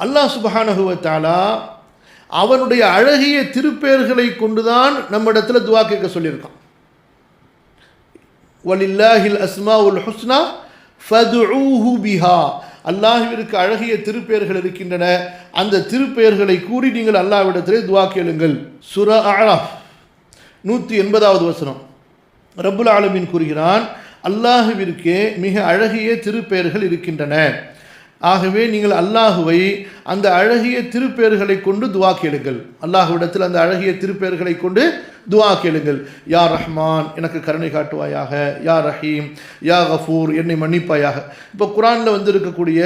அல்லாஹ் சுபஹானஹுவத்தாலா அவனுடைய அழகிய திருப்பெயர்களை கொண்டுதான் நம்மிடத்துல துவா கேட்க சொல்லியிருக்கான். வலில்லாஹில் அஸ்மா உல் ஹுஸ்னா ஃபதுஊஹு பிஹா. அல்லாஹிற்கு அழகிய திருப்பெயர்கள் இருக்கின்றன. அந்த திருப்பெயர்களை கூறி நீங்கள் அல்லாஹ்விடத்திலே துவா கேளுங்கள். சுர அராஃப் நூற்றி எண்பதாவது வசனம். ரபுல் ஆலமின் கூறுகிறான் அல்லாஹுவிற்கே மிக அழகிய திருப்பெயர்கள் இருக்கின்றன. ஆகவே நீங்கள் அல்லாஹுவை அந்த அழகிய திருப்பெயர்களை கொண்டு துவா கேளுங்கள். அல்லாஹுவிடத்தில் அந்த அழகிய திருப்பெயர்களை கொண்டு துவா கேளுங்கள். யா ரஹ்மான் எனக்கு கருணை காட்டுவாயாக. யா ரஹீம் யா கஃபூர் என்னை மன்னிப்பாயாக. இப்போ குரானில் வந்து இருக்கக்கூடிய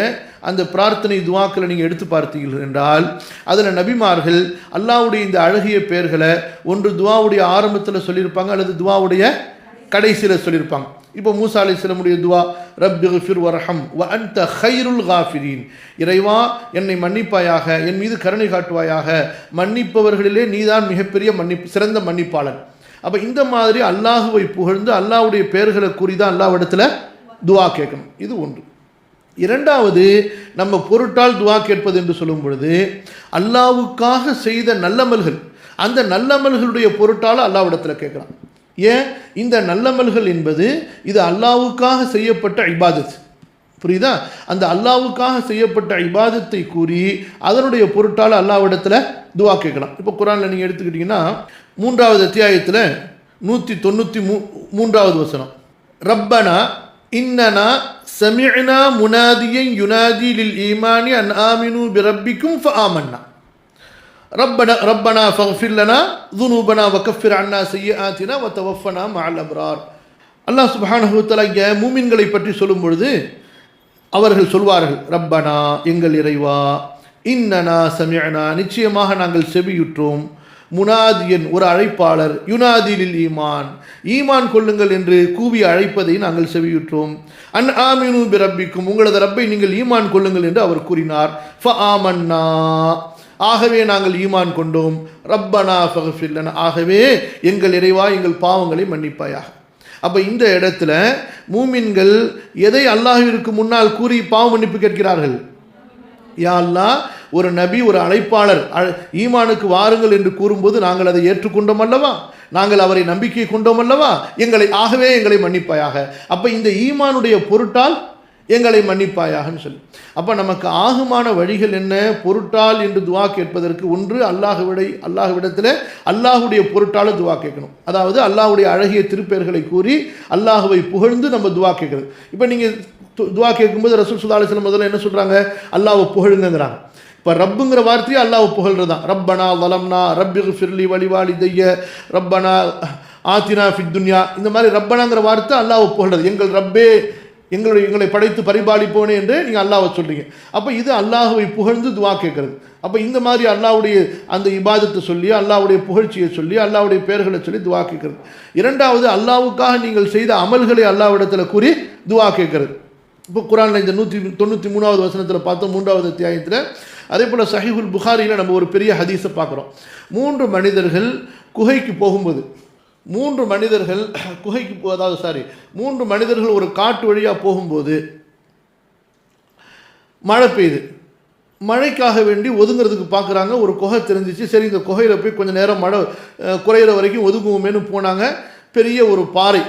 அந்த பிரார்த்தனை துவாக்களை நீங்கள் எடுத்து பார்த்தீர்கள் என்றால் அதில் நபிமார்கள் அல்லாவுடைய இந்த அழகிய பெயர்களை ஒன்று துவாவுடைய ஆரம்பத்தில் சொல்லியிருப்பாங்க அல்லது துவாவுடைய கடைசியில் சொல்லியிருப்பாங்க. இப்போ மூசா அலிஸ்லமுடைய துவா ரப்பி ஃபிர் வரஹம் வ அன்த ஹைருல் காஃபிரீன். இறைவா என்னை மன்னிப்பாயாக என் மீது கருணை காட்டுவாயாக. மன்னிப்பவர்களிலே நீதான் மிகப்பெரிய மன்னிப்பு சிறந்த மன்னிப்பாளன். அப்போ இந்த மாதிரி அல்லாஹுவை புகழ்ந்து அல்லாஹ்வுடைய பெயர்களை கூறி தான் அல்லாஹ்விடத்தில் துவா கேட்கணும். இது ஒன்று. இரண்டாவது நம்ம பொருட்டால் துவா கேட்பது என்று சொல்லும் பொழுது அல்லாவுக்காக செய்த நல்லமல்கள் அந்த நல்லமல்களுடைய பொருட்டால் அல்லாவிடத்தில் கேட்குறான். ஏன்? இந்த நல்லமல்கள் என்பது இது அல்லாவுக்காக செய்யப்பட்ட இபாதத். புரியுதா? அந்த அல்லாவுக்காக செய்யப்பட்ட இபாதத்தை கூறி அதனுடைய பொருட்டால் அல்லாவிடத்தில் துவா கேட்கலாம். இப்போ குரானில் நீங்கள் எடுத்துக்கிட்டிங்கன்னா மூன்றாவது அத்தியாயத்தில் நூற்றி தொண்ணூற்றி மூ மூன்றாவது வசனம். ரப்பனா இன்னனா சமிஅனா முனாதியன் யுனாதி லில் ஈமானி அன் ஆமினு ஃப ஆமன்னா. ربنا ربنا فاغفر لنا ذنوبنا وكفر عنا سيئاتنا وتوفنا مع الابرار அல்லாஹ் சுப்ஹானஹு வ தஆலா இங்கே மூமின்களை பற்றி சொல்லும் பொழுது அவர்கள் சொல்வார்கள் ரப்பனா எங்கள் இறைவா இன்னனா சமிஅனா நிச்சயமாக நாங்கள் செவியுற்றோம் முனாதியன் ஒரு அழைப்பாளர் யுனாதிலில் ஈமான் ஈமான் கொள்ளுங்கள் என்று கூவி அழைப்பதை நாங்கள் செவியுற்றோம் அன் ஆமினு பிரப்பிக்கும் உங்களது ரப்பை நீங்கள் ஈமான் கொள்ளுங்கள் என்று அவர் கூறினார் ஃப ஆமன்னா ஆகவே நாங்கள் ஈமான் கொண்டோம். ரப்பனா ஃபகஃபில்லனா ஆகவே எங்கள் இறைவா எங்கள் பாவங்களை மன்னிப்பாயாக. அப்போ இந்த இடத்துல மூமின்கள் எதை அல்லாஹிற்கு முன்னால் கூறி பாவ மன்னிப்பு கேட்கிறார்கள்? யா அல்லா ஒரு நபி ஒரு அழைப்பாளர் அழ- ஈமானுக்கு வாருங்கள் என்று கூறும்போது நாங்கள் அதை ஏற்றுக்கொண்டோம் அல்லவா? நாங்கள் அவரை நம்பிக்கை கொண்டோம் அல்லவா? எங்களை ஆகவே எங்களை மன்னிப்பாயாக. அப்போ இந்த ஈமானுடைய பொருட்டால் எங்களை மன்னிப்பாயாகன்னு சொல்லி. அப்போ நமக்கு ஆகுமான வழிகள் என்ன? பொருட்டால் என்று துவா கேட்பதற்கு ஒன்று அல்லாஹ்விடை விடத்தில் அல்லாஹுடைய பொருட்டால் துவா கேட்கணும். அதாவது அல்லாஹுடைய அழகிய திருப்பெயர்களை கூறி அல்லாஹுவை புகழ்ந்து நம்ம துவா கேட்கறது. இப்போ நீங்கள் துவா கேட்கும்போது ரசூல் சுல்லா அலிஸ்லாம் முதல்ல என்ன சொல்கிறாங்க அல்லாவை புகழுங்கிறாங்க இப்போ ரப்புங்கிற வார்த்தையை அல்லாஹ் புகழ்றது தான் ரப்பனா வலம்னா ரப்பி ஃபிர்லி வழிவாளி தைய ரப்பனா ஆத்தினா ஃபித் துன்யா. இந்த மாதிரி ரப்பனாங்கிற வார்த்தை அல்லாஹ் புகழ்றது. எங்கள் ரப்பே எங்களுடைய எங்களை படைத்து பரிபாலிப்போனே என்று நீங்கள் அல்லாவை சொல்கிறீங்க அப்போ இது அல்லாஹுவை புகழ்ந்து துவா கேட்கறது. அப்போ இந்த மாதிரி அல்லாஹ்வுடைய அந்த இபாதத்தை சொல்லி அல்லாஹ்வுடைய புகழ்ச்சியை சொல்லி அல்லாவுடைய பெயர்களை சொல்லி துவா கேட்கறது. இரண்டாவது அல்லாவுக்காக நீங்கள் செய்த அமல்களை அல்லாவிடத்தில் கூறி துவா கேட்கறது. இப்போ குரானில் இந்த நூற்றி தொண்ணூற்றி மூணாவது வசனத்தில் பார்த்தோம் மூன்றாவது அத்தியாயத்தில். அதே போல் சஹிஹுல் புகாரியில் நம்ம ஒரு பெரிய ஹதீஸை பார்க்குறோம். மூன்று மனிதர்கள் குகைக்கு போகும்போது மூன்று மனிதர்கள் குகைக்கு போ அதாவது சாரி மூன்று மனிதர்கள் ஒரு காட்டு வழியாக போகும்போது மழை பெய்யுது. மழைக்காக வேண்டி ஒதுங்கிறதுக்கு பார்க்குறாங்க ஒரு குகை தெரிஞ்சிச்சு. சரி இந்த குகையில் போய் கொஞ்சம் நேரம் மழை குறையிற வரைக்கும் ஒதுங்குவோமேனு போனாங்க. பெரிய ஒரு பாறை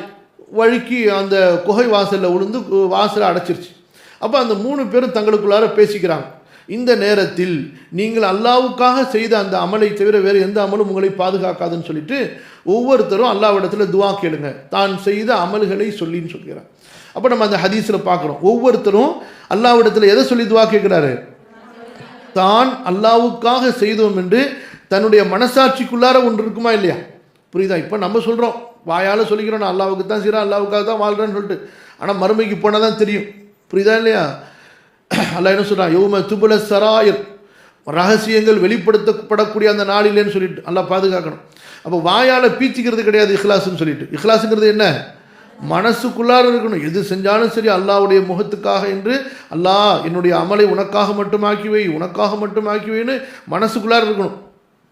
வழுக்கி அந்த குகை வாசலில் விழுந்து கு- வாசலை அடைச்சிருச்சு. அப்போ அந்த மூணு பேரும் தங்களுக்குள்ளார பேசிக்கிறாங்க. இந்த நேரத்தில் நீங்கள் அல்லாவுக்காக செய்த அந்த அமலை தவிர வேறு எந்த அமலும் உங்களை பாதுகாக்காதுன்னு சொல்லிட்டு ஒவ்வொருத்தரும் அல்லாவிடத்தில் துவா கேளுங்க. தான் செய்த அமல்களை சொல்லின்னு சொல்கிறார். அப்போ நம்ம அந்த ஹதீஸில் பார்க்குறோம். ஒவ்வொருத்தரும் அல்லாவிடத்தில் எதை சொல்லி துவா கேட்குறாரு? தான் அல்லாவுக்காக செய்தோம் என்று தன்னுடைய மனசாட்சிக்குள்ளார ஒன்று இருக்குமா இல்லையா? புரியுதா? இப்போ நம்ம சொல்கிறோம் வாயால் சொல்லிக்கிறோம். நான் அல்லாவுக்கு தான் செய்கிறேன் அல்லாவுக்காக தான் வாழ்கிறேன்னு சொல்லிட்டு. ஆனால் மறுமைக்கு போனால் தான் தெரியும். புரியுதா இல்லையா? அல்லாஹ் என்ன சொல்கிறான் யோம துபுல சராயர். ரகசியங்கள் வெளிப்படுத்தப்படக்கூடிய அந்த நாளிலேன்னு சொல்லிட்டு நல்லா பாதுகாக்கணும். அப்போ வாயால் பீச்சிக்கிறது கிடையாது இஹ்லாஸ்ன்னு சொல்லிட்டு. இஹ்லாஸுங்கிறது என்ன? மனசுக்குள்ளார இருக்கணும். எது செஞ்சாலும் சரி அல்லாஹ்வுடைய முகத்துக்காக என்று அல்லாஹ் என்னுடைய அமலை உனக்காக மட்டும் ஆக்கி வை உனக்காக மட்டும் ஆக்கி வைன்னு மனசுக்குள்ளார இருக்கணும்.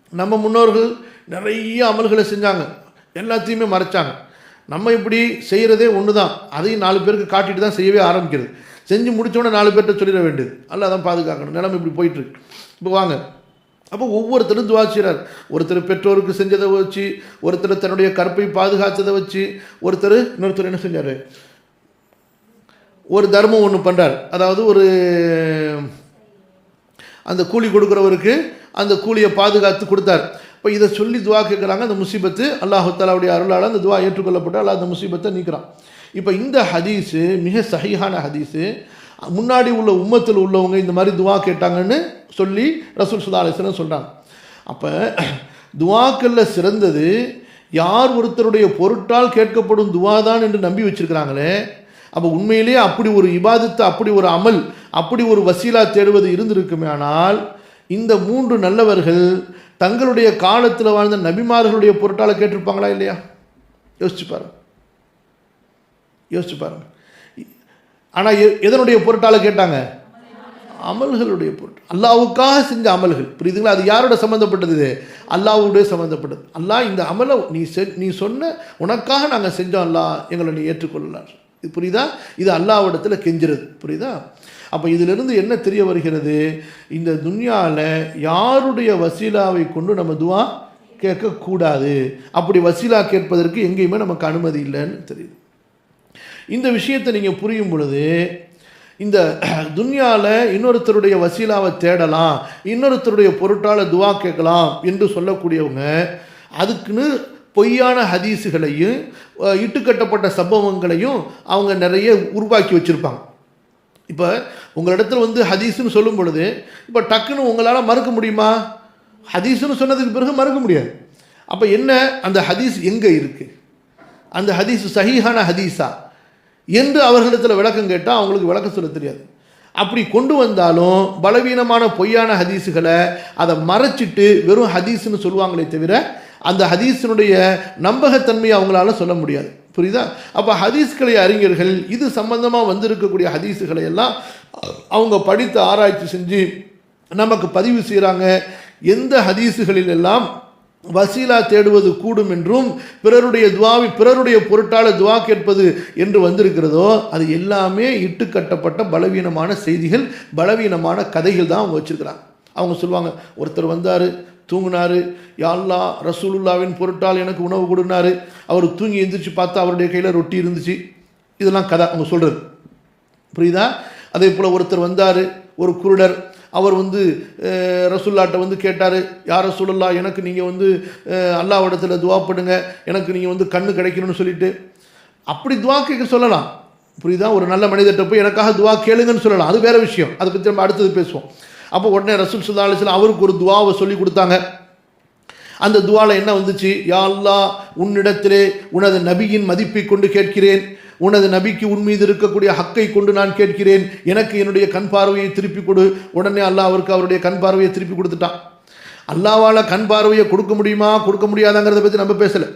நம்ம முன்னோர்கள் நிறைய அமல்களை செஞ்சாங்க. எல்லாத்தையுமே மறைச்சாங்க. நம்ம இப்படி செய்கிறதே ஒன்று தான் அதையும் நாலு பேருக்கு காட்டிட்டு தான் செய்யவே ஆரம்பிக்கிறது. செஞ்சு முடித்தோடனே நாலு பேர்கிட்ட சொல்லிட வேண்டியது. அல்ல அதான் பாதுகாக்கணும். நிலைமை இப்படி போயிட்டுருக்கு இப்போ வாங்க. அப்போ ஒவ்வொருத்தரும் துவா செய்கிறார் ஒருத்தர் பெற்றோருக்கு செஞ்சதை வச்சு ஒருத்தர் தன்னுடைய கற்பை பாதுகாத்ததை வச்சு ஒருத்தர் இன்னொருத்தர் என்ன செஞ்சார்? ஒரு தர்மம் ஒன்று பண்ணுறார் அதாவது ஒரு அந்த கூலி கொடுக்குறவருக்கு அந்த கூலியை பாதுகாத்து கொடுத்தார். இப்போ இதை சொல்லி துவா கேட்குறாங்க அந்த முசீபத்து அல்லாஹு தாலாவுடைய அருளால் அந்த துவா ஏற்றுக்கொள்ளப்பட்டு அல்லா அந்த முசீபத்தை நீக்கிறான். இப்போ இந்த ஹதீஸு மிக சகிஹான ஹதீஸு. முன்னாடி உள்ள உம்மத்தில் உள்ளவங்க இந்த மாதிரி துவா கேட்டாங்கன்னு சொல்லி ரசூல் சுல்லா அலிஸ்லாம் சொல்கிறாங்க அப்போ துவாக்களில் சிறந்தது யார் ஒருத்தருடைய பொருட்டால் கேட்கப்படும் துவா தான் என்று நம்பி வச்சிருக்கிறாங்களே. அப்போ உண்மையிலேயே அப்படி ஒரு இபாதத்தை அப்படி ஒரு அமல் அப்படி ஒரு வசீலா தேடுவது இருந்திருக்குமே ஆனால் இந்த மூன்று நல்லவர்கள் தங்களுடைய காலத்தில் வாழ்ந்த நபிமார்களுடைய பொருட்டால் கேட்டிருப்பாங்களா இல்லையா? யோசிச்சு பாருங்க. யோசிச்சு பாருங்க. ஆனால் எதனுடைய பொருட்டால கேட்டாங்க? அமல்களுடைய பொருட்டு. அல்லாவுக்காக செஞ்ச அமல்கள். புரியுதுங்களா? அது யாரோட சம்மந்தப்பட்டது இது? அல்லாவுடைய சம்மந்தப்பட்டது அல்லாஹ் இந்த அமலை நீ செ நீ சொன்ன உனக்காக நாங்கள் செஞ்சோம் அல்லாஹ் எங்களை நீ ஏற்றுக்கொள்ளலாம் இது புரியுதா? இது அல்லாவிடத்தில் கெஞ்சுறது. புரியுதா? அப்போ இதிலிருந்து என்ன தெரிய வருகிறது? இந்த துன்யாவில் யாருடைய வசீலாவை கொண்டு நம்ம துவா கேட்கக்கூடாது? அப்படி வசீலா கேட்பதற்கு எங்கேயுமே நமக்கு அனுமதி இல்லைன்னு தெரியுது. இந்த விஷயத்தை நீங்கள் புரியும் பொழுது இந்த துன்யாவில் இன்னொருத்தருடைய வசீலாவை தேடலாம் இன்னொருத்தருடைய பொருட்டால் துவா கேட்கலாம் என்று சொல்லக்கூடியவங்க அதுக்குன்னு பொய்யான ஹதீஸுகளையும் இட்டுக்கட்டப்பட்ட சம்பவங்களையும் அவங்க நிறைய உருவாக்கி வச்சுருப்பாங்க. இப்போ உங்களிடத்தில் வந்து ஹதீஸ்னு சொல்லும் பொழுது இப்போ டக்குன்னு உங்களால் மறுக்க முடியுமா? ஹதீஸ்னு சொன்னதுக்கு பிறகு மறுக்க முடியாது. அப்போ என்ன? அந்த ஹதீஸ் எங்கே இருக்குது அந்த ஹதீஸ் சஹீஹான ஹதீஸா? என்று அவர்களிடத்தில் விளக்கம் கேட்டால் அவங்களுக்கு விளக்கம் சொல்ல தெரியாது. அப்படி கொண்டு வந்தாலும் பலவீனமான பொய்யான ஹதீஸுகளை அதை மறைச்சிட்டு வெறும் ஹதீஸ்னு சொல்லுவாங்களே தவிர அந்த ஹதீஸினுடைய நம்பகத்தன்மையை அவங்களால சொல்ல முடியாது. புரியுதா? அப்போ ஹதீஸ்களை அறிஞர்கள் இது சம்பந்தமாக வந்திருக்கக்கூடிய ஹதீஸுகளை எல்லாம் அவங்க படித்து ஆராய்ச்சி செஞ்சு நமக்கு பதிவு செய்கிறாங்க எந்த ஹதீஸுகளில் எல்லாம் வசீலா தேடுவது கூடும் என்றும் பிறருடைய துவாவி பிறருடைய பொருட்டால துவா கேட்பது என்று வந்திருக்கிறதோ அது எல்லாமே இட்டுக்கட்டப்பட்ட பலவீனமான செய்திகள் பலவீனமான கதைகள் தான் அவங்க வச்சுருக்கிறாங்க. அவங்க சொல்லுவாங்க ஒருத்தர் வந்தார் தூங்கினார். யாழ்லா ரசூலுல்லாவின் பொருட்டால் எனக்கு உணவு கொடுனாரு. அவர் தூங்கி எந்திரிச்சு பார்த்தா அவருடைய கையில் ரொட்டி இருந்துச்சு. இதெல்லாம் கதை அவங்க சொல்கிறது புரியுதா? அதே போல் ஒருத்தர் வந்தார் ஒரு குருடர். அவர் வந்து ரசுல்லாட்ட வந்து கேட்டார் யார் ரசூலுல்லா எனக்கு நீங்கள் வந்து அல்லாவிடத்தில் துவா பண்ணுங்க. எனக்கு நீங்கள் வந்து கண்ணு கிடைக்கணும்னு சொல்லிட்டு. அப்படி துவா கேட்க சொல்லலாம். புரியுதா? ஒரு நல்ல மனிதர்கிட்ட போய் எனக்காக துவா கேளுங்கன்னு சொல்லலாம். அது வேறு விஷயம். அதை பற்றி நம்ம அடுத்தது பேசுவோம். அப்போ உடனே ரசூல் சுல்லா அலிஸ்லாம் அவருக்கு ஒரு துவாவை சொல்லி கொடுத்தாங்க. அந்த துவாவில் என்ன வந்துச்சு? யா அல்லா உன்னிடத்திலே உனது நபியின் மதிப்பை கொண்டு கேட்கிறேன். உனது நபிக்கு உன் மீது இருக்கக்கூடிய ஹக்கை கொண்டு நான் கேட்கிறேன். எனக்கு என்னுடைய கண் பார்வையை திருப்பி கொடு. உடனே அல்லாஹ் அவருக்கு அவருடைய கண் பார்வையை திருப்பி கொடுத்துட்டான். அல்லாவால் கண் பார்வையை கொடுக்க முடியுமா? கொடுக்க முடியாதாங்கிறத பற்றி நம்ம பேசலை.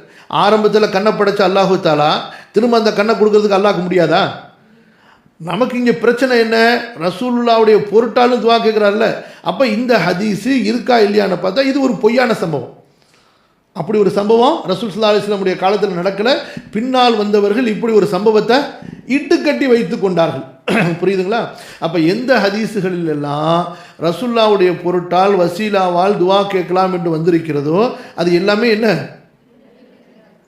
ஆரம்பத்தில் கண்ணை படைச்ச அல்லாஹு தாலா திரும்ப அந்த கண்ணை கொடுக்கறதுக்கு அல்லாஹ்க்கு முடியாதா? நமக்கு இங்கே பிரச்சனை என்ன? ரசூலுல்லாவுடைய பொருட்டாலும் துவா கேட்குறாருல்ல அப்போ இந்த ஹதீஸு இருக்கா இல்லையான்னு பார்த்தா இது ஒரு பொய்யான சம்பவம். அப்படி ஒரு சம்பவம் ரசூல் சுல்லா அலிஸ்லாமுடைய காலத்தில் நடக்கலை. பின்னால் வந்தவர்கள் இப்படி ஒரு சம்பவத்தை இட்டுக்கட்டி வைத்து கொண்டார்கள். புரியுதுங்களா? அப்போ எந்த ஹதீஸுகளில் எல்லாம் ரசுல்லாவுடைய பொருட்டால் வசீலாவால் துவா கேட்கலாம் என்று வந்திருக்கிறதோ அது எல்லாமே என்ன?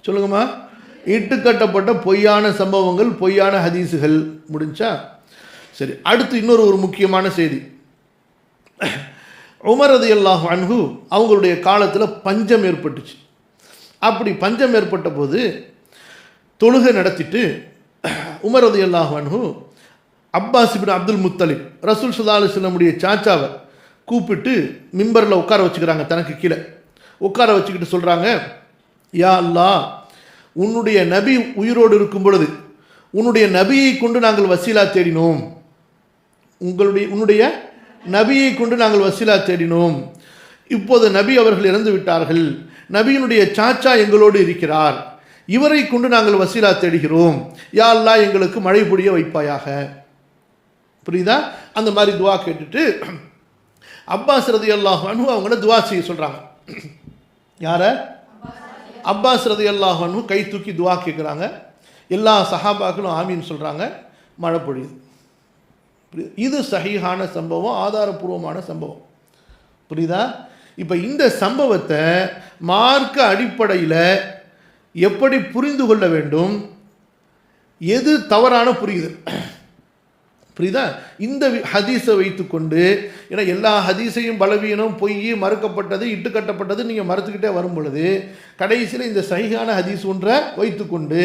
சொல்லுங்கம்மா. இட்டுக்கட்டப்பட்ட பொய்யான சம்பவங்கள் பொய்யான ஹதீஸுகள் முடிஞ்சா? சரி அடுத்து இன்னொரு ஒரு முக்கியமான செய்தி. உமரது ரதி அல்லாஹ் அன்ஹு அவங்களுடைய காலத்தில் பஞ்சம் ஏற்பட்டுச்சு. அப்படி பஞ்சம் ஏற்பட்ட போது தொழுகை நடத்திட்டு உமரது ரதி அல்லாஹ் அன்ஹு அப்பாஸ் அப்துல் முத்தலிப் ரசூல் சுல்லா அலுவலமுடைய சாச்சாவை கூப்பிட்டு மிம்பரில் உட்கார வச்சுக்கிறாங்க தனக்கு கீழே. உட்கார வச்சுக்கிட்டு சொல்கிறாங்க யா அல்லா உன்னுடைய நபி உயிரோடு இருக்கும் பொழுது உன்னுடைய நபியை கொண்டு நாங்கள் வசீலா தேடினோம். உங்களுடைய உன்னுடைய நபியை கொண்டு நாங்கள் வசீலா தேடினோம். இப்போது நபி அவர்கள் இறந்து விட்டார்கள். நபியினுடைய சாச்சா எங்களோடு இருக்கிறார். இவரை கொண்டு நாங்கள் வசீலா தேடுகிறோம். யா எங்களுக்கு மழை பொழிய வைப்பாயாக. புரியுதா? அந்த மாதிரி துவா கேட்டுட்டு அப்பாஸ் ரதி அல்லாஹ் அனு அவங்கள துவா செய்ய சொல்கிறாங்க யாரை? அப்பாஸ் ரதி அல்லாஹனும் கை தூக்கி துவா கேட்குறாங்க எல்லா சஹாபாக்களும் ஆமின்னு சொல்கிறாங்க மழை பொழியுது. புரியுது? இது சகிஹான சம்பவம் ஆதாரபூர்வமான சம்பவம். புரியுதா? இப்போ இந்த சம்பவத்தை மார்க்க அடிப்படையில் எப்படி புரிந்து கொள்ள வேண்டும்? எது தவறான புரியுது? புரியுதா? இந்த ஹதீஸை வைத்துக்கொண்டு ஏன்னா எல்லா ஹதீஸையும் பலவீனம் பொய் மறுக்கப்பட்டது இட்டுக்கட்டப்பட்டது நீங்கள் மறுத்துக்கிட்டே வரும் பொழுது கடைசியில் இந்த சஹீஹான ஹதீஸ் ஒன்றை வைத்துக்கொண்டு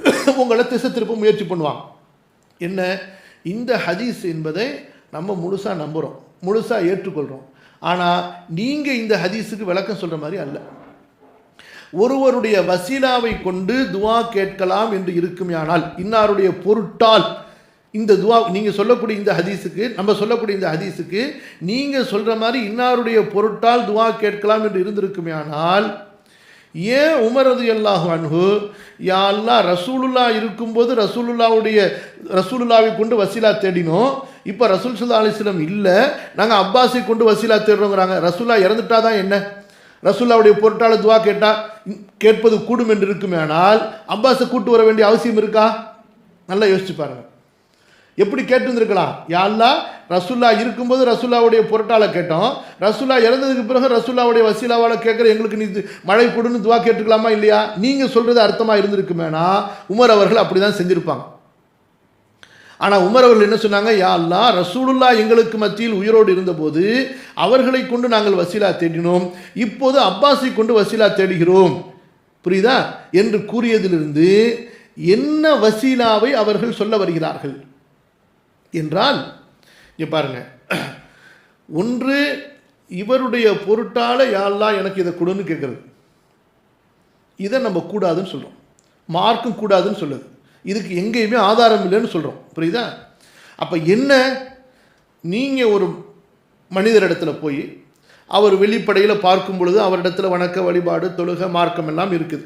உங்களை திசை திருப்ப முயற்சி பண்ணுவாங்க. என்ன? இந்த ஹதீஸ் என்பதை நம்ம முழுசாக நம்புகிறோம் முழுசாக ஏற்றுக்கொள்கிறோம் ஆனால் நீங்கள் இந்த ஹதீஸுக்கு விளக்கம் சொல்கிற மாதிரி அல்ல. ஒருவருடைய வசீலாவை கொண்டு துவா கேட்கலாம் என்று இருக்குமேயானால் இன்னாருடைய பொருட்டால் இந்த துவா நீங்கள் சொல்லக்கூடிய இந்த ஹதீஸுக்கு நம்ம சொல்லக்கூடிய இந்த ஹதீஸுக்கு நீங்கள் சொல்கிற மாதிரி இன்னாருடைய பொருட்டால் துவா கேட்கலாம் என்று இருந்திருக்குமே ஆனால் ஏன் உமரது அல்லாஹ் அன்ஹு யா அல்லாஹ் ரசூலுல்லா இருக்கும்போது ரசூலுல்லாவுடைய ரசூலுல்லாவை கொண்டு வசீலா தேடினோம். இப்போ ரசூல் சுல்லா அலிஸ்லம் இல்லை நாங்கள் அப்பாஸை கொண்டு வசீலா தேடுறோங்கிறாங்க. ரசூல்லா இறந்துட்டா தான் என்ன? ரசூல்லாவுடைய பொருட்டால் துவா கேட்டால் கேட்பது கூடும் என்று இருக்குமே ஆனால் அப்பாஸை கூட்டு வர வேண்டிய அவசியம் இருக்கா? நல்லா யோசிச்சு பாருங்கள் எப்படி கேட்டுருந்துருக்கலாம்? யாழ்லா ரசுல்லா இருக்கும்போது ரசுல்லாவுடைய பொருட்டால கேட்டோம். ரசுல்லா இறந்ததுக்கு பிறகு ரசுல்லாவுடைய வசீலாவால் கேட்குற எங்களுக்கு நீ மழை கொடுன்னு துவா கேட்டுக்கலாமா இல்லையா? நீங்கள் சொல்கிறது அர்த்தமாக இருந்திருக்குமேனா? உமர் அவர்கள் அப்படி தான் செஞ்சுருப்பாங்க. ஆனால் உமர் அவர்கள் என்ன சொன்னாங்க? யா அல்லா ரசூலுல்லா எங்களுக்கு மத்தியில் உயிரோடு இருந்தபோது அவர்களை கொண்டு நாங்கள் வசீலா தேடினோம். இப்போது அப்பாஸை கொண்டு வசீலா தேடுகிறோம். புரியுதா? என்று கூறியதிலிருந்து என்ன வசீலாவை அவர்கள் சொல்ல வருகிறார்கள்? என்றால் இங்கே பாருங்க. ஒன்று இவருடைய பொருட்டால் யாரெல்லாம் எனக்கு இதை கொடுன்னு கேட்குறது. இதை நம்ம கூடாதுன்னு சொல்கிறோம் மார்க்கும் கூடாதுன்னு சொல்லுது. இதுக்கு எங்கேயுமே ஆதாரம் இல்லைன்னு சொல்கிறோம் புரியுதா? அப்போ என்ன? நீங்கள் ஒரு மனிதரிடத்துல போய் அவர் வெளிப்படையில் பார்க்கும் பொழுது அவரிடத்துல வணக்க வழிபாடு தொழுகை மார்க்கம் எல்லாம் இருக்குது.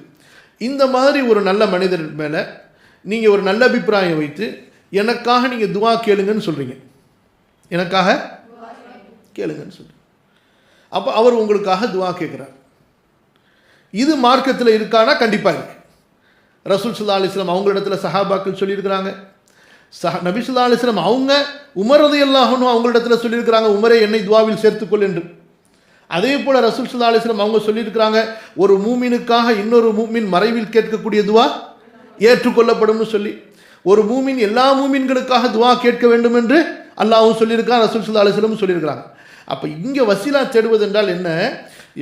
இந்த மாதிரி ஒரு நல்ல மனிதர் மேலே நீங்கள் ஒரு நல்ல அபிப்பிராயம் வைத்து எனக்காக நீங்கள் துவா கேளுங்கன்னு சொல்கிறீங்க எனக்காக கேளுங்கன்னு சொல்கிறீங்க அப்போ அவர் உங்களுக்காக துவா கேட்குறார் இது மார்க்கத்தில் இருக்கானா? கண்டிப்பாக இருக்கு. ரசூல் சுல்லா அலிஸ்லாம் அவங்களிடத்துல சஹாபாக்கள் சொல்லியிருக்கிறாங்க. சஹ நபி சுல்லா அலிஸ்லாம் அவங்க உமரது எல்லாகணும் அவங்களிடத்துல சொல்லியிருக்கிறாங்க உமரே என்னை துவாவில் சேர்த்துக்கொள் என்று. அதே போல் ரசூல் சுல்லா அலிஸ்லாம் அவங்க சொல்லியிருக்கிறாங்க ஒரு மூமினுக்காக இன்னொரு மூமின் மறைவில் கேட்கக்கூடிய துவா ஏற்றுக்கொள்ளப்படும்னு சொல்லி. ஒரு மூமின் எல்லா மூமின்களுக்காக துவா கேட்க வேண்டும் என்று அல்லாவும் சொல்லியிருக்கான் ரசூல் சுல்லா அலிஸ்லமும் சொல்லியிருக்கிறாங்க. அப்போ இங்கே வசீலா தேடுவது என்றால் என்ன?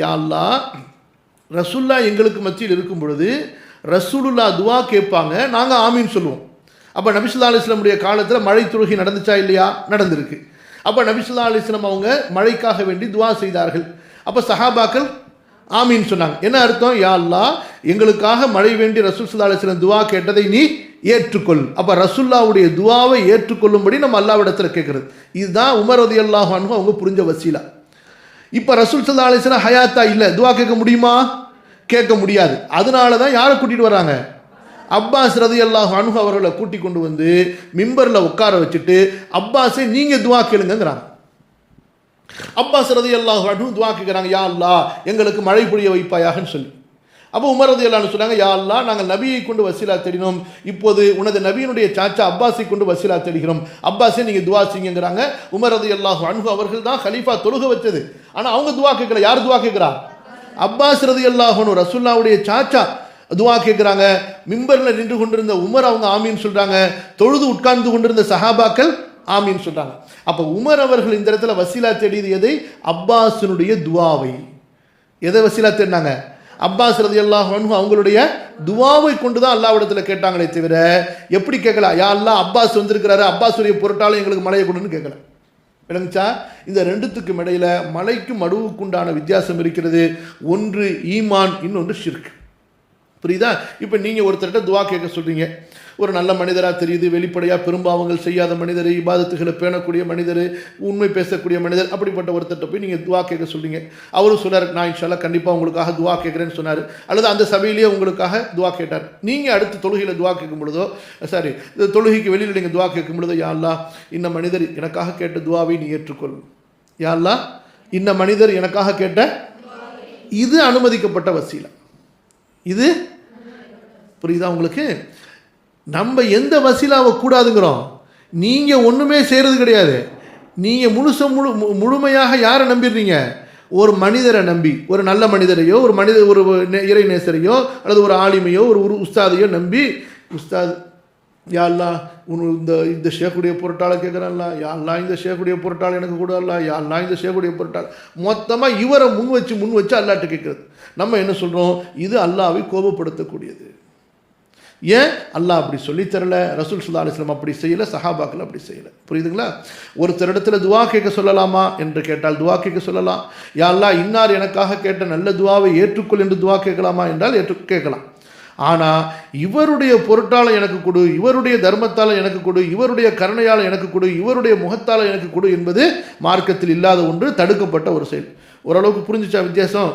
யா ரசுல்லா எங்களுக்கு மத்தியில் இருக்கும் பொழுது ரசூலுல்லா துவா கேட்பாங்க நாங்கள் ஆமின்னு சொல்லுவோம். அப்போ நபிசுல்லா அலிஸ்லமுடைய காலத்தில் மழை துருகி நடந்துச்சா இல்லையா? நடந்திருக்கு. அப்போ நபிசுல்லா அலிஸ்லம் அவங்க மழைக்காக வேண்டி துவா செய்தார்கள். அப்போ சஹாபாக்கள் ஆமின்னு சொன்னாங்க. என்ன அர்த்தம்? யா அல்லா எங்களுக்காக மழை வேண்டி ரசூல் சுல்லா அலிஸ்லம் துவா கேட்டதை நீ ஏற்றுக்கொள். அப்போ ரசுல்லாவுடைய துவாவை ஏற்றுக்கொள்ளும்படி நம்ம அல்லாவிடத்தில் கேட்குறது இதுதான் உமர் ரதி அல்லாஹ் அவங்க புரிஞ்ச வசீலா. இப்போ ரசூல் சல்லா அலிஸ்லாம் ஹயாத்தா இல்லை துவா கேட்க முடியுமா? கேட்க முடியாது. அதனால தான் யாரை கூட்டிகிட்டு வராங்க? அப்பாஸ் ரதி அல்லாஹ் அனுகு அவர்களை கூட்டி கொண்டு வந்து மிம்பரில் உட்கார வச்சுட்டு அப்பாஸை நீங்கள் துவா கேளுங்கிறாங்க அப்பாஸ் ரதி அல்லாஹ் அனுகு துவா கேட்குறாங்க யா அல்லா எங்களுக்கு மழை புரிய வைப்பாயாகன்னு சொல்லி. அப்போ உமர் ரதி அல்லான்னு சொன்னாங்க யா நாங்கள் நபியை கொண்டு வசீலா தேடினோம். இப்போது உனது நபியினுடைய சாச்சா அப்பாஸை கொண்டு வசீலா தேடுகிறோம். அப்பாஸை நீங்கள் துவா செய்யுங்கிறாங்க. உமர் ரதி அல்லாஹ் அவர்கள் தான் ஹலீஃபா தொழுக வச்சது. ஆனால் அவங்க துவா கேட்கல. யார் துவா கேட்குறா? அப்பாஸ் ரதி அல்லாஹனு ரசுல்லாவுடைய சாச்சா துவா கேட்குறாங்க. மிம்பரில் நின்று கொண்டிருந்த உமர் அவங்க ஆமின்னு சொல்கிறாங்க தொழுது உட்கார்ந்து கொண்டிருந்த சஹாபாக்கள் ஆமின்னு சொல்கிறாங்க அப்போ உமர் அவர்கள் இந்த இடத்துல வசீலா தேடியது எதை? அப்பாஸினுடைய துவாவை. எதை வசீலா தேடினாங்க? அப்பாஸ் ரதி அல்லாஹ் அவங்களுடைய துவாவை கொண்டு தான் அல்லாவிடத்தில் கேட்டாங்களே தவிர எப்படி கேட்கல? யா அல்லா அப்பாஸ் வந்திருக்கிறாரு அப்பாஸுடைய பொருட்டாலும் எங்களுக்கு மழையை கொடுன்னு கேட்கல. விளங்குச்சா? இந்த ரெண்டுத்துக்கும் இடையில மலைக்கும் மடுவுக்குண்டான வித்தியாசம் இருக்கிறது. ஒன்று ஈமான் இன்னொன்று ஷிர்க். புரியுதா? இப்போ நீங்கள் ஒருத்தர்கிட்ட துவா கேட்க சொல்கிறீங்க ஒரு நல்ல மனிதராக தெரியுது வெளிப்படையாக பெரும்பாவங்கள் செய்யாத மனிதர் இபாதத்துகளை பேணக்கூடிய மனிதர் உண்மை பேசக்கூடிய மனிதர் அப்படிப்பட்ட ஒருத்தர்கிட்ட போய் நீங்கள் துவா கேட்க சொல்றீங்க. அவரும் சொன்னார் நான் இன்ஷால்லா கண்டிப்பாக உங்களுக்காக துவா கேட்குறேன்னு சொன்னார். அல்லது அந்த சபையிலேயே உங்களுக்காக துவா கேட்டார். நீங்கள் அடுத்து தொழுகையில் துவா கேட்கும் பொழுதோ சாரி இந்த தொழுகைக்கு வெளியில் நீங்கள் துவா கேட்கும் பொழுதோ யாழ்லா இந்த மனிதர் எனக்காக கேட்ட துவாவை நீ ஏற்றுக்கொள். யாழ்லா இந்த மனிதர் எனக்காக கேட்ட இது அனுமதிக்கப்பட்ட வசீலம் இது புரியுதா உங்களுக்கு? நம்ம எந்த வசீலாவை கூடாதுங்கிறோம். நீங்கள் ஒன்றுமே செய்கிறது கிடையாது. நீங்கள் முழுச முழு மு- முழுமையாக யாரை நம்பிடுறீங்க? ஒரு மனிதரை நம்பி ஒரு நல்ல மனிதரையோ ஒரு மனித ஒரு நே- இறை நேசரையோ அல்லது ஒரு ஆளுமையோ ஒரு ஒரு உஸ்தாதையோ நம்பி உஸ்தாத் யா உன் இந்த இந்த ஷேக்குடைய பொருட்டாளை கேட்குறான்ல யா இந்த ஷேக்குடைய பொருட்டாள் எனக்கு கூட அல்ல இந்த ஷேக்குடைய பொருட்டாள். மொத்தமாக இவரை முன் வச்சு முன் வச்சு அல்லாட்ட கேட்குறது நம்ம என்ன சொல்கிறோம் இது அல்லாவை கோபப்படுத்தக்கூடியது. ஏன்? அல்லாஹ் அப்படி சொல்லி தரல. ரசூல் சுல்லா அலிஸ்லாம் அப்படி செய்யலை. சஹாபாக்கள் அப்படி செய்யலை. புரியுதுங்களா? ஒருத்தர் இடத்துல துவா கேட்க சொல்லலாமா என்று கேட்டால் துவா கேட்க சொல்லலாம். யா அல்லா இன்னார் எனக்காக கேட்ட நல்ல துவாவை ஏற்றுக்கொள் என்று துவா கேட்கலாமா என்றால் ஏற்று கேட்கலாம். ஆனால் இவருடைய பொருட்டால் எனக்கு கொடு இவருடைய தர்மத்தால் எனக்கு கொடு இவருடைய கருணையால் எனக்கு கொடு இவருடைய முகத்தால் எனக்கு கொடு என்பது மார்க்கத்தில் இல்லாத ஒன்று தடுக்கப்பட்ட ஒரு செயல். ஓரளவுக்கு புரிஞ்சிச்சா வித்தியாசம்?